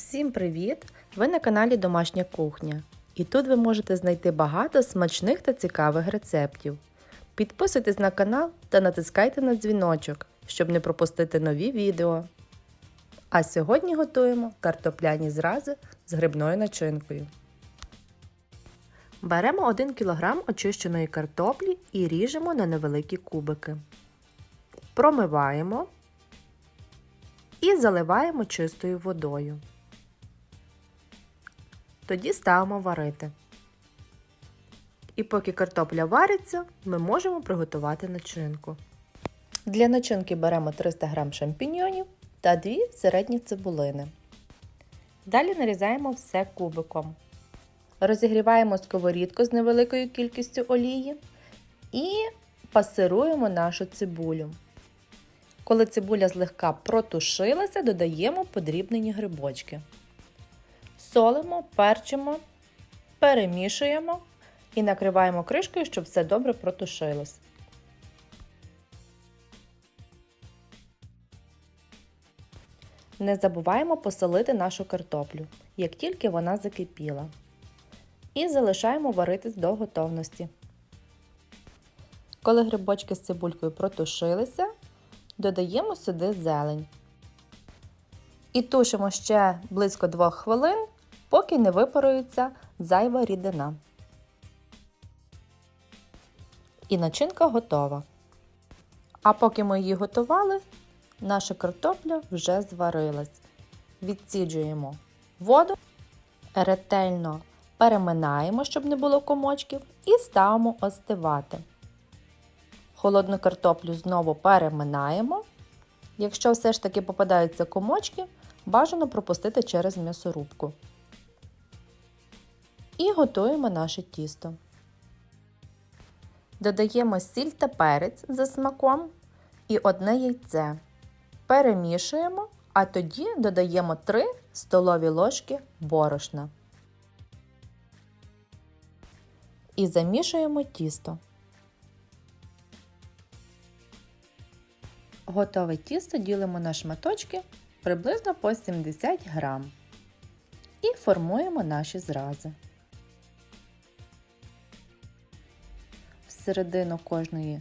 Всім привіт! Ви на каналі Домашня кухня. І тут ви можете знайти багато смачних та цікавих рецептів. Підписуйтесь на канал та натискайте на дзвіночок, щоб не пропустити нові відео. А сьогодні готуємо картопляні зрази з грибною начинкою. Беремо 1 кг очищеної картоплі і ріжемо на невеликі кубики. Промиваємо і заливаємо чистою водою. Тоді ставимо варити. І поки картопля вариться, ми можемо приготувати начинку. Для начинки беремо 300 г шампіньйонів та 2 середні цибулини. Далі нарізаємо все кубиком. Розігріваємо сковорідку з невеликою кількістю олії і пасируємо нашу цибулю. Коли цибуля злегка протушилася, додаємо подрібнені грибочки. Солимо, перчимо, перемішуємо і накриваємо кришкою, щоб все добре протушилось. Не забуваємо посолити нашу картоплю, як тільки вона закипіла. І залишаємо варитись до готовності. Коли грибочки з цибулькою протушилися, додаємо сюди зелень. І тушимо ще близько 2 хвилин, поки не випарується зайва рідина. І начинка готова. А поки ми її готували, наша картопля вже зварилась. Відсіджуємо воду, ретельно переминаємо, щоб не було комочків, і ставимо остивати. Холодну картоплю знову переминаємо. Якщо все ж таки попадаються комочки, бажано пропустити через м'ясорубку. І готуємо наше тісто. Додаємо сіль та перець за смаком і одне яйце. Перемішуємо, а тоді додаємо 3 столові ложки борошна. І замішуємо тісто. Готове тісто ділимо на шматочки приблизно по 70 грам. І формуємо наші зрази. Всередину кожної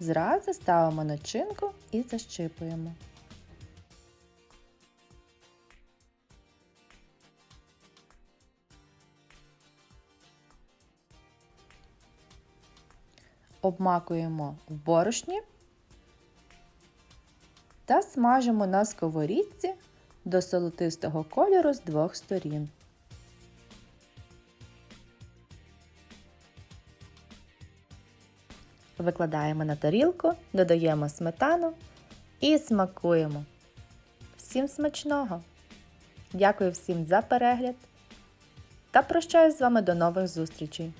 зрази ставимо начинку і защипуємо. Обмакуємо в борошні та смажимо на сковорідці до золотистого кольору з двох сторін. Викладаємо на тарілку, додаємо сметану і смакуємо. Всім смачного! Дякую всім за перегляд та прощаюсь з вами до нових зустрічей!